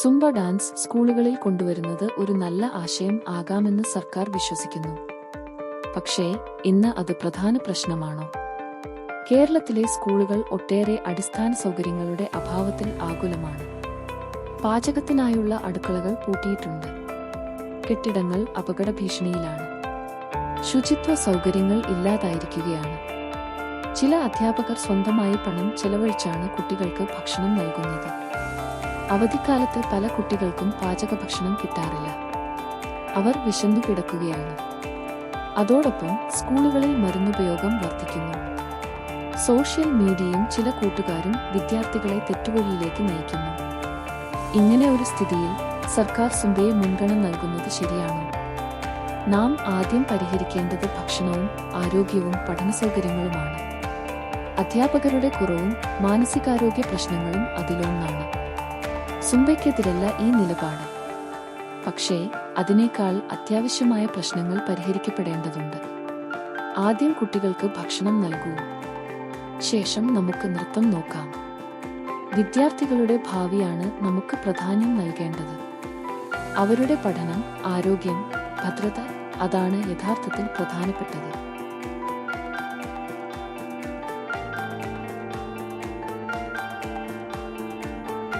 Zumba dance സ്കൂളുകളിൽ കൊണ്ടുവരുന്നത് ഒരു നല്ല ആശയം ആകാമെന്ന് സർക്കാർ വിശ്വസിക്കുന്നു. പക്ഷേ ഇന്ന് അത് പ്രധാന പ്രശ്നമാണോ? കേരളത്തിലെ സ്കൂളുകൾ ഒട്ടേറെ അടിസ്ഥാന സൗകര്യങ്ങളുടെ അഭാവത്തിൽ ആകുലമാണ്. പാചകത്തിനായുള്ള അടുക്കളകൾ പൂട്ടിയിട്ടുണ്ട്. കെട്ടിടങ്ങൾ അപകട ഭീഷണിയിലാണ് ശുചിത്വ സൗകര്യങ്ങൾ ഇല്ലാതായിരിക്കുകയാണ്. ചില അധ്യാപകർ സ്വന്തമായി പണം ചെലവഴിച്ചാണ് കുട്ടികൾക്ക് ഭക്ഷണം നൽകുന്നത്. അവധിക്കാലത്ത് പല കുട്ടികൾക്കും പാചക ഭക്ഷണം കിട്ടാറില്ല. അവർ വിശന്നു കിടക്കുകയാണ്. അതോടൊപ്പം സ്കൂളുകളിൽ മരുന്നുപയോഗം വർദ്ധിക്കുന്നു. സോഷ്യൽ മീഡിയയും ചില കൂട്ടുകാരും വിദ്യാർത്ഥികളെ തെറ്റുവഴിയിലേക്ക് നയിക്കുന്നു. ഇങ്ങനെ ഒരു സ്ഥിതിയിൽ സർക്കാർ സുംബയെ മുൻഗണന നൽകുന്നത് ശരിയാണോ? നാം ആദ്യം പരിഹരിക്കേണ്ടത് ഭക്ഷണവും ആരോഗ്യവും പഠന സൗകര്യങ്ങളുമാണ് അധ്യാപകരുടെ കുറവും മാനസികാരോഗ്യ പ്രശ്നങ്ങളും അതിലൊന്നാണ്. സുംബയ്ക്കെതിരല്ല ഈ നിലപാട്. പക്ഷേ അതിനേക്കാൾ അത്യാവശ്യമായ പ്രശ്നങ്ങൾ പരിഹരിക്കപ്പെടേണ്ടതുണ്ട്. ആദ്യം കുട്ടികൾക്ക് ഭക്ഷണം നൽകൂ. ശേഷം നമുക്ക് നൃത്തം നോക്കാം. വിദ്യാർത്ഥികളുടെ ഭാവിയാണ് നമുക്ക് പ്രാധാന്യം നൽകേണ്ടത്. അവരുടെ പഠനം ആരോഗ്യം ഭദ്രത അതാണ് യഥാർത്ഥത്തിൽ പ്രധാനപ്പെട്ടത്.